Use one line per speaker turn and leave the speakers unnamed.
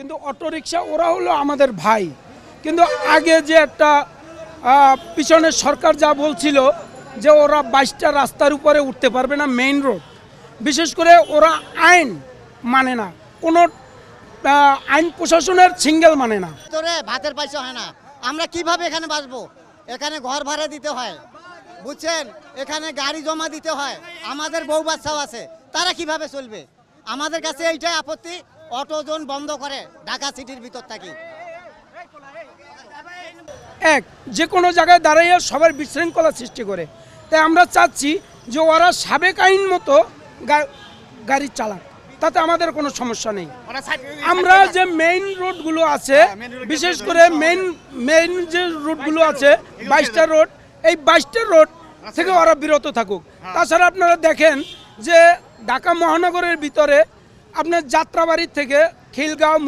কিন্তু অটোরিকশা, ওরা হলো আমাদের ভাই। কিন্তু আগে যে একটা পিছনের সরকার যা বলছিল যে ওরা বাইশটা রাস্তার উপরে উঠতে পারবে না মেইন রোড বিশেষ করে ওরা আইন মানে না। কোনো আইন প্রশাসনের সিঙ্গেল মানে না।
ভিতরে পয়সা হয় না। আমরা কীভাবে এখানে বাঁচবো? এখানে ঘর ভাড়া দিতে হয়। বুঝছেন? এখানে গাড়ি জমা দিতে হয়। আমাদের বউ বাচ্চাও আছে। তারা কীভাবে চলবে? আমাদের কাছে এইটাই আপত্তি। অটো জোন বন্ধ করে ঢাকা সিটির ভিতর থাকি।
এক যে কোনো জায়গায় দাঁড়াইয়া সবার বিশৃঙ্খলা সৃষ্টি করে। তাই আমরা চাচ্ছি যে ওরা সাবেক আইন মতো গাড়ি চালাক। তাতে আমাদের কোনো সমস্যা নেই। আমরা যে মেইন রোডগুলো আছে বিশেষ করে মেইন মেইন যে রোডগুলো আছে বাইশটা রোড এই বাইশটা রোড থেকে ওরা বিরত থাকুক। তাছাড়া আপনারা দেখেন যে ঢাকা মহানগরের ভিতরে আপনার যাত্রাবাড়ির থেকে খিলগাঁও